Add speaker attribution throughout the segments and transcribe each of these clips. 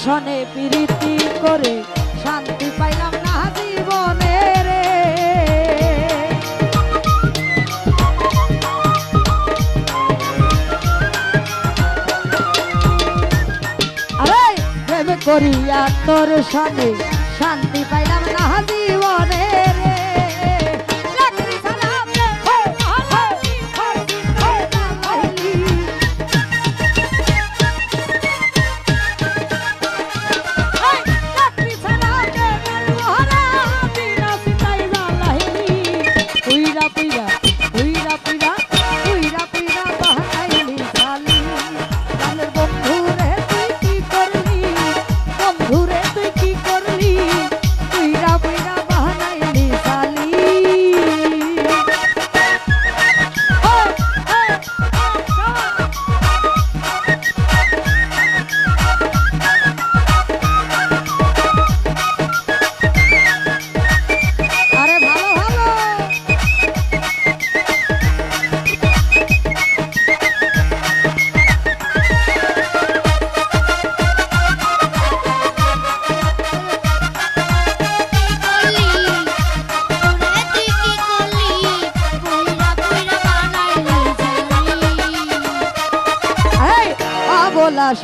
Speaker 1: দর্শনে প্রীতি করে শান্তি পাইলাম না জীবনে রে। আরে, প্রেম করিয়া তোর শনে শান্তি পাইলাম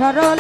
Speaker 1: সরল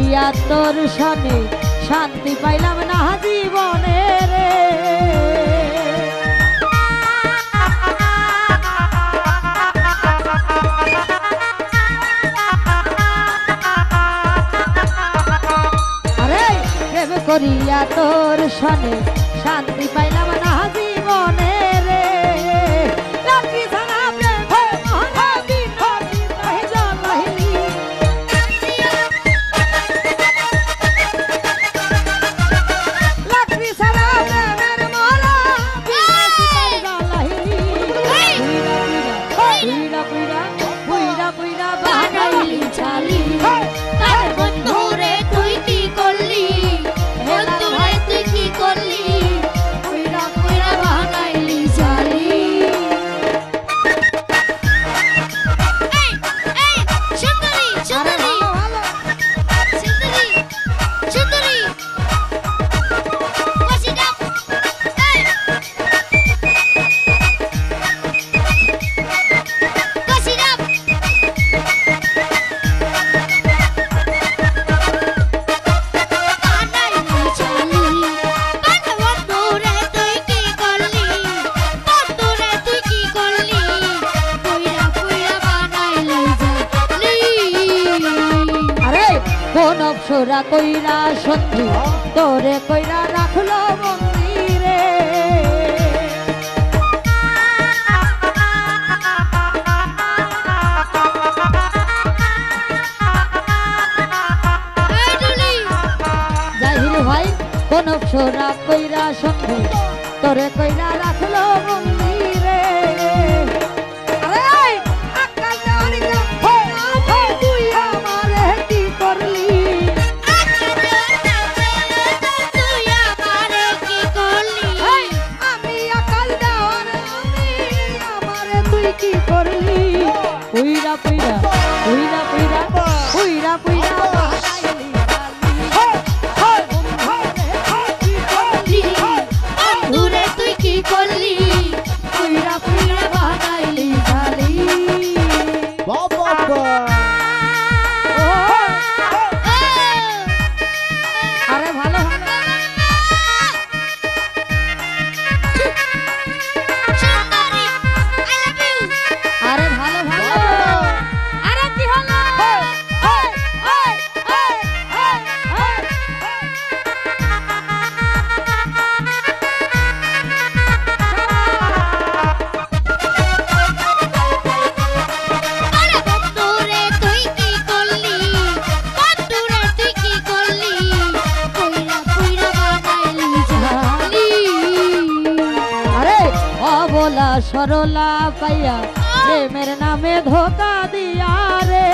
Speaker 1: দিয়া তোর সনে শান্তি পাইলাম না জীবনে রে। করিয়া তোর সনে শান্তি পাইলাম না
Speaker 2: তোরা কইরা
Speaker 1: সত্যি তোরে কইরা রাখল মন্দিরে।
Speaker 2: ভাই কোন সোরা কইরা সত্যি তোরে কইরা
Speaker 1: pira, pira. সরলা পাইয়া প্রেমের নামে ধোকা দিয়া রে।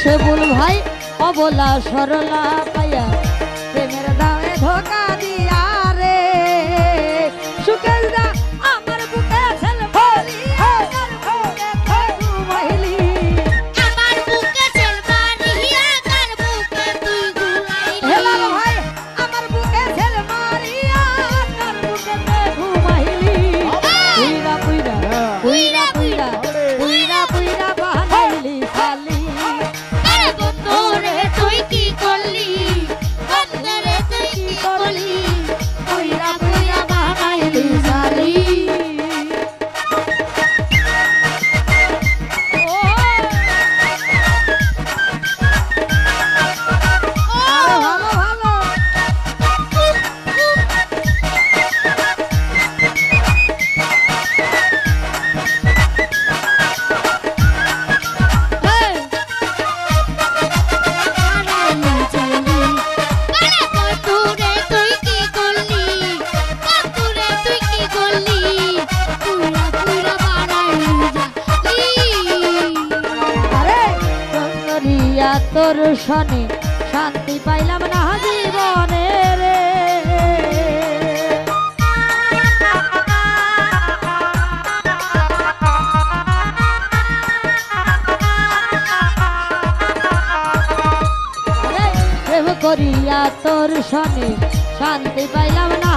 Speaker 1: সেবুল ভাই অবলা সরলা মায়া তোর সনে শান্তি পাইলাম না জীবনে করিয়া তোর সনে শান্তি পাইলাম না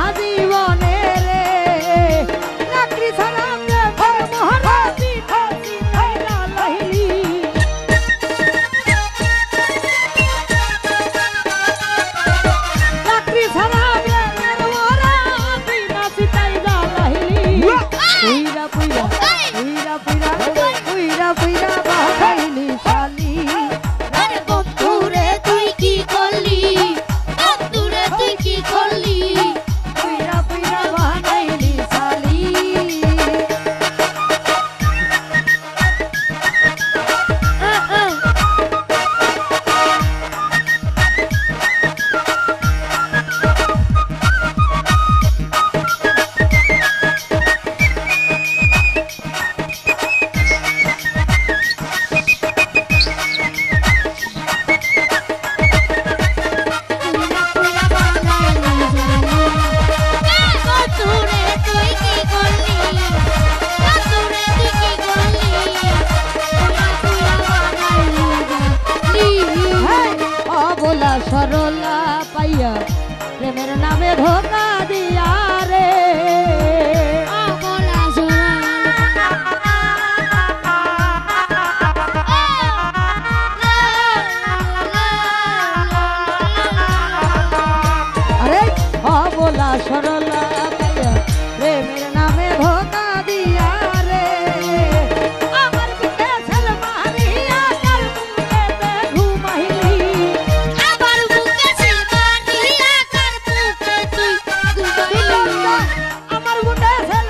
Speaker 1: আমার গুন্ডা ছেলে